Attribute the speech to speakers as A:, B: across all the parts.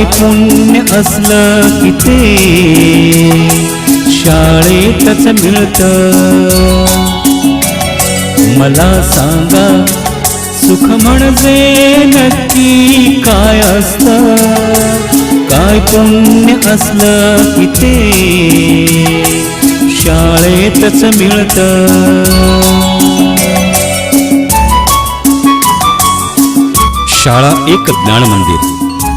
A: म्हणजे काय पुण्य असलं की ते शाळेतच मिळत. मला सांगा सुख म्हणजे नक्की काय असत? काय पुण्य असलं की ते शाळेतच मिळत? शाळा एक ज्ञान मंदिर.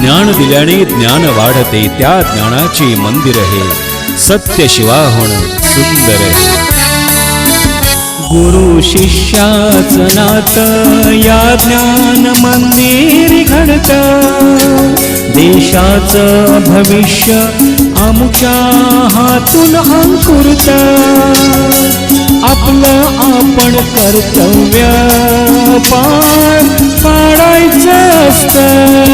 A: ज्ञान दिल्याने ज्ञान वाढते त्या ज्ञानाचे मंदिर हे. सत्य शिवा होणं सुंदर गुरु शिष्याच नात या ज्ञान मंदिर घडत. देशाचं भविष्य आमच्या हातून अंकुरत आपलं आपण कर्तव्य पार पाडायचं असतं.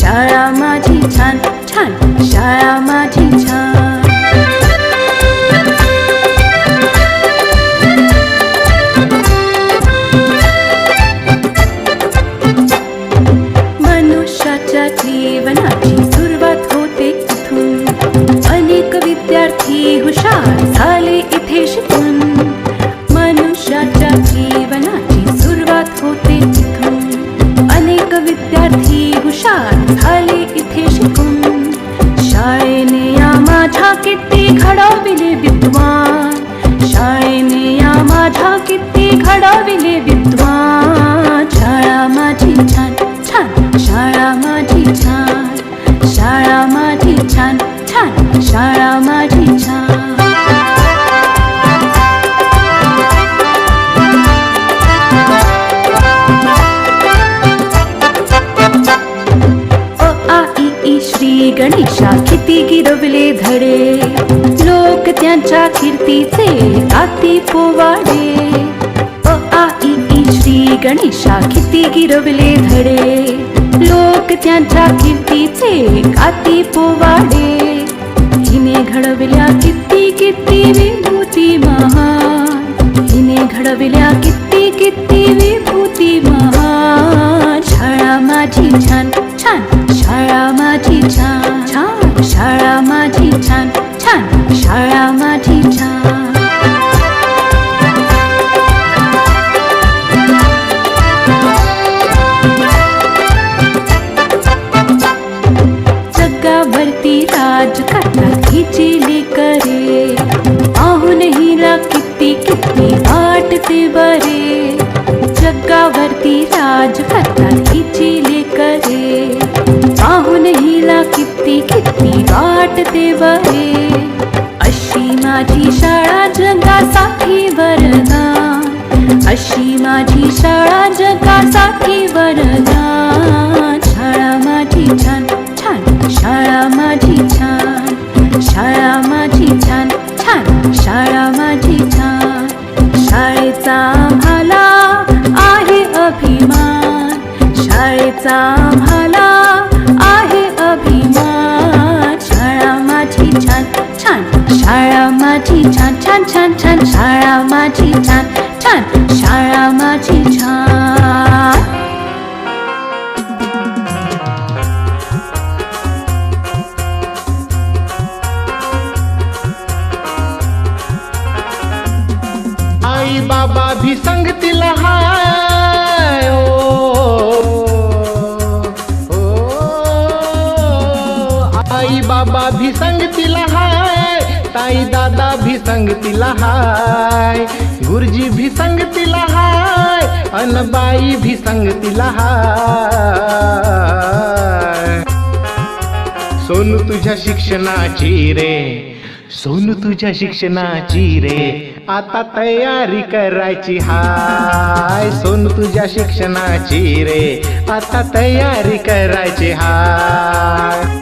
B: शाळा माझी छान छान शाळा माझी छान. मनुष्याच्या जीवनाची सुरुवात होते इथून अनेक विद्यार्थी हुशार झाले गणेशा किती गिरवले धडे. लोक त्यांच्या कीर्तीचे आती पोवाडे. अ आ इ ई श्री गणेशा किती गिरवले धडे. लोक त्यांच्या कीर्तीचे आती पोवाडे. हिने घडविल्या किती किती विभूती महान. हिने घडविल्या किती किती विभूती महान. शाळा माझी छान छान. शाळा माझी छान. माझी छान छान शाळा माझी छान. जगावरती राज करतात करे लेकरे. पाहून हिला किती किती वाटते बरे. जगावरती राज वाटते बरे. अशी माझी शाळा जगासाठी वरदान अशी माझी शाळा जगासाठी वरदान शाळा माझी छान छान. शाळा माझी छान. शाळा माझी छान छान. शाळा माझी छान. शाळेचा आम्हाला आहे अभिमान. शाळेचा शाळा माझी छान छान छान छान शाळा माझी छान छान शाळा माझी छान
C: आई बाबा भी संगतीला हाय ओ, ओ, आई बाबा भी संगतीला हाय साई दादा भी संगतीला हाय गुरुजी भी संगतीला हाय अनबाई भी संगतीला हाय. सोनू तुझ्या शिक्षणाची रे सोनू तुझ्या शिक्षणाची रे आता तयारी करायची हाय. सोनू तुझ्या शिक्षणाची रे आता तयारी करायची हाय.